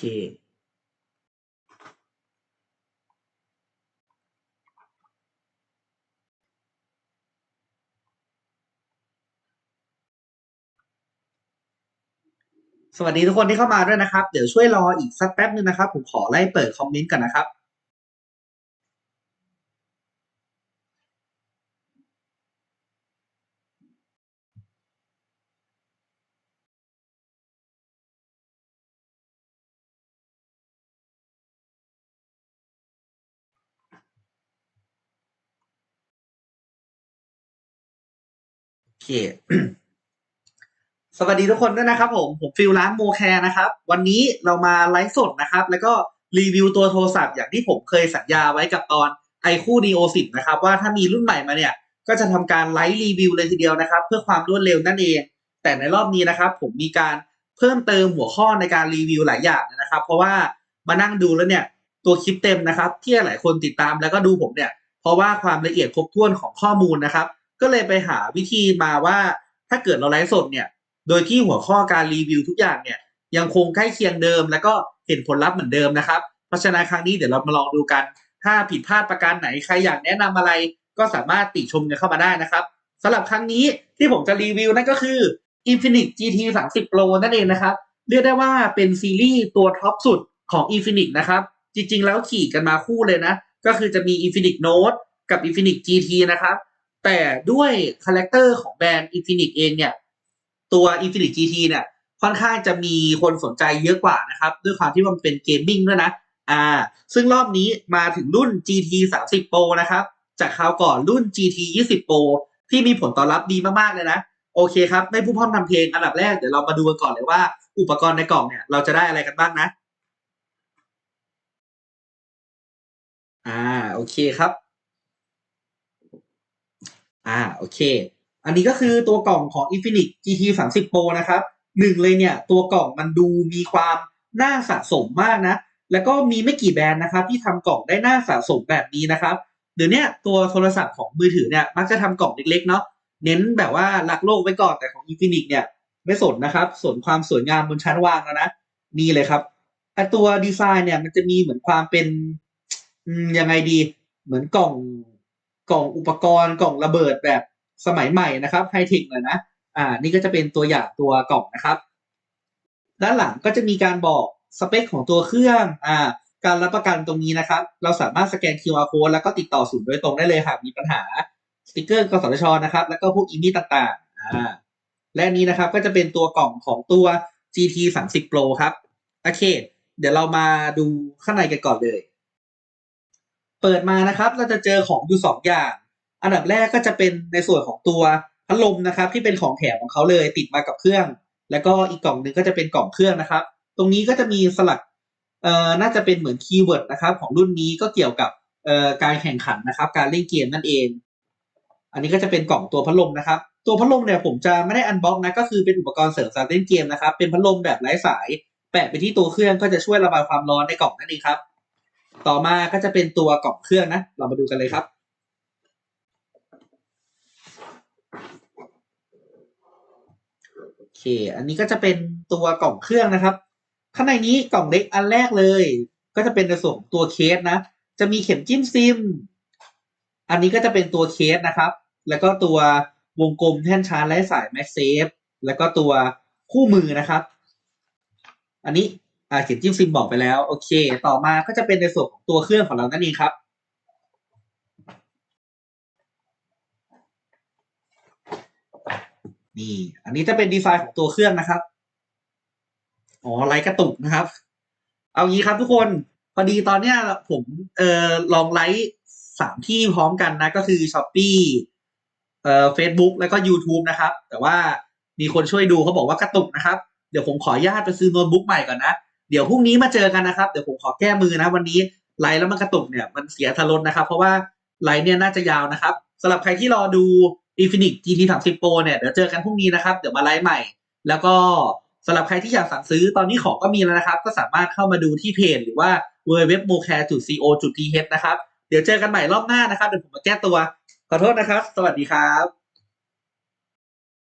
เคสวัสดีทุกคนที่เข้ามาด้วยนะครับ เดี๋ยวช่วยรออีกสักแป๊บนึงนะครับ ผมขอไล่เปิดคอมเมนต์กันนะครับ ค สวัสดีทุกคนด้วยนะครับ ผม ผมฟิลร้านโมแคร์นะครับ วันนี้เรามาไลฟ์สดนะครับ แล้วก็รีวิวตัวโทรศัพท์อย่างที่ผมเคยสัญญาไว้กับตอนไอคู่ Neo 10นะครับ ว่าถ้ามีรุ่นใหม่มาเนี่ย ก็จะทำการไลฟ์รีวิวเลยทีเดียวนะครับ เพื่อความรวดเร็วนั่นเอง แต่ในรอบนี้นะครับ ผมมีการเพิ่มเติมหัวข้อในการรีวิวหลายอย่างนะครับ เพราะว่ามานั่งดูแล้วเนี่ยตัวคลิปเต็มนะครับ ที่หลายคนติดตามแล้วก็ดูผมเนี่ย เพราะว่าความละเอียดครบถ้วนของข้อมูลนะครับ ก็เลยไปหาวิธีมาว่าถ้าเกิดเราไลฟ์สดเนี่ย โดยที่หัวข้อการรีวิวทุกอย่างเนี่ย ยังคงใกล้เคียงเดิม แล้วก็เห็นผลลัพธ์เหมือนเดิมนะครับ เพราะฉะนั้นครั้งนี้เดี๋ยวเรามาลองดูกัน ถ้าผิดพลาดประการไหนใครอยากแนะนำอะไร ก็สามารถติชมกันเข้ามาได้นะครับสำหรับครั้งนี้ที่ผมจะรีวิวนั่นก็คือ Infinix GT 30 Pro นั่นเองนะครับ เรียกได้ว่าเป็นซีรีส์ตัวท็อปสุดของ Infinix นะครับ จริงๆ แล้วขี่กันมาคู่เลยนะ ก็คือจะมี Infinix Note กับ Infinix GT นะครับ แต่ด้วยคาแรคเตอร์ของแบรนด์ Infinix เองเนี่ย ตัว Infinix GT เนี่ย ค่อนข้างจะมีคนสนใจเยอะกว่านะครับ ด้วยความที่มันเป็นเกมมิ่งด้วยนะ อ่า ซึ่งรอบนี้มาถึงรุ่น GT 30 Pro นะครับ จากคราวก่อนรุ่น GT 20 Pro ที่มีผลตอบรับดีมากๆเลยนะ โอเคครับ ไม่ผู้พร่ำทำเพลงอันดับแรกเดี๋ยวเรามาดูกันก่อนเลยว่า อุปกรณ์ในกล่องเนี่ย เราจะได้อะไรกันบ้างนะ อ่า โอเคครับ อ่าโอเค อันนี้ก็คือตัวกล่องของ Infinix GT 30 Pro นะครับหนึ่งเลยเนี่ย ตัวกล่องมันดูมีความน่าสะสมมากนะ แล้วก็มีไม่กี่แบรนด์นะครับ ที่ทำกล่องได้น่าสะสมแบบนี้นะครับเดี๋ยวนี้ตัวโทรศัพท์ของมือถือเนี่ยมักจะทำกล่องเล็กๆเนาะเน้นแบบว่ารักโลกไว้ก่อนแต่ของ Infinix เนี่ยไม่สนนะครับสนความสวยงามบนชั้นวางแล้วนะนี่เลยครับไอตัวดีไซน์เนี่ยมันจะมีเหมือนความเป็นยังไงดี เหมือนกล่อง กล่องอุปกรณ์กล่องระเบิดแบบสมัยใหม่นะครับไฮเทคเลยนะอ่านี่ก็จะเป็นตัวอย่างตัวกล่องนะครับ ด้านหลังก็จะมีการบอกสเปคของตัวเครื่องอ่าการรับประกันตรงนี้นะครับ เราสามารถสแกน QR code แล้วก็ติดต่อศูนย์โดยตรงได้เลยหากมีปัญหาสติกเกอร์กสทชนะครับ แล้วก็พวกอีมี่ต่างๆอ่าและนนี้นะครับก็จะเป็นตัวกล่องของตัว GT 30 Pro ครับ โอเค เดี๋ยวเรามาดูข้างในกันก่อนเลย เปิดมานะครับเราจะเจอของอยู่สองอย่าง อันดับแรกก็จะเป็นในส่วนของตัวพัดลมนะครับ ที่เป็นของแถมของเขาเลยติดมากับเครื่อง แล้วก็อีกกล่องหนึ่งก็จะเป็นกล่องเครื่องนะครับ ตรงนี้ก็จะมีสลักเอ่อน่าจะเป็นเหมือนคีย์เวิร์ดนะครับ ของรุ่นนี้ก็เกี่ยวกับเอ่อการแข่งขันนะครับ การเล่นเกมนั่นเอง อันนี้ก็จะเป็นกล่องตัวพัดลมนะครับ ตัวพัดลมเนี่ยผมจะไม่ได้อันบ็อกนะก็คือเป็นอุปกรณ์เสริมสำหรับเล่นเกมนะครับ เป็นพัดลมแบบไร้สาย แปะไปที่ตัวเครื่องก็จะช่วยระบายความร้อนในกล่องนั่นเองครับ ต่อมาก็จะเป็นตัวกล่องเครื่องนะ เรามาดูกันเลยครับ โอเค อันนี้ก็จะเป็นตัวกล่องเครื่องนะครับ ข้างในนี้กล่องเล็กอันแรกเลย ก็จะเป็นในส่วนของตัวเคสนะ จะมีเข็มจิ้มซิม อันนี้ก็จะเป็นตัวเคสนะครับ แล้วก็ตัววงกลมแท่นชาร์จไร้สาย m a g s a f e แล้วก็ตัวคู่มือนะครับ อันนี้ อ่าเขียนจิ้มซิมบอกไปแล้ว โอเค ต่อมาก็จะเป็นในส่วนของตัวเครื่องของเรานั่นเองครับ นี่ อันนี้จะเป็นดีไซน์ของตัวเครื่องนะครับอ๋อไลท์กระตุกนะครับ เอางี้ครับทุกคนพอดีตอนเนี้ยผมเอ่อลองไลท์สามที่พร้อมกันนะ ก็คือ s h อ p e e เอ่อ Facebook แล้วก็ YouTube นะครับ แต่ว่ามีคนช่วยดูเขาบอกว่ากระตุกนะครับ เดี๋ยวผมขออนุญาตไปซื้อโน้ตบุ๊กใหม่ก่อนนะ เดี๋ยวพรุ่งนี้มาเจอกันนะครับ เดี๋ยวผมขอแก้มือนะ วันนี้ไลฟ์แล้วมันกระตุกเนี่ยมันเสียทารนนะครับ เพราะว่าไลฟ์เนี่ยน่าจะยาวนะครับสำหรับใครที่รอดู Infinix GT 30 Pro เนี่ยเดี๋ยวเจอกันพรุ่งนี้นะครับ เดี๋ยวมาไลฟ์ใหม่ แล้วก็สำหรับใครที่อยากสั่งซื้อตอนนี้ของก็มีแล้วนะครับ ก็สามารถเข้ามาดูที่เพจหรือว่า www.mocare.co.th นะครับ เดี๋ยวเจอกันใหม่รอบหน้านะครับ เดี๋ยวผมมาแก้ตัว ขอโทษนะครับ สวัสดีครับ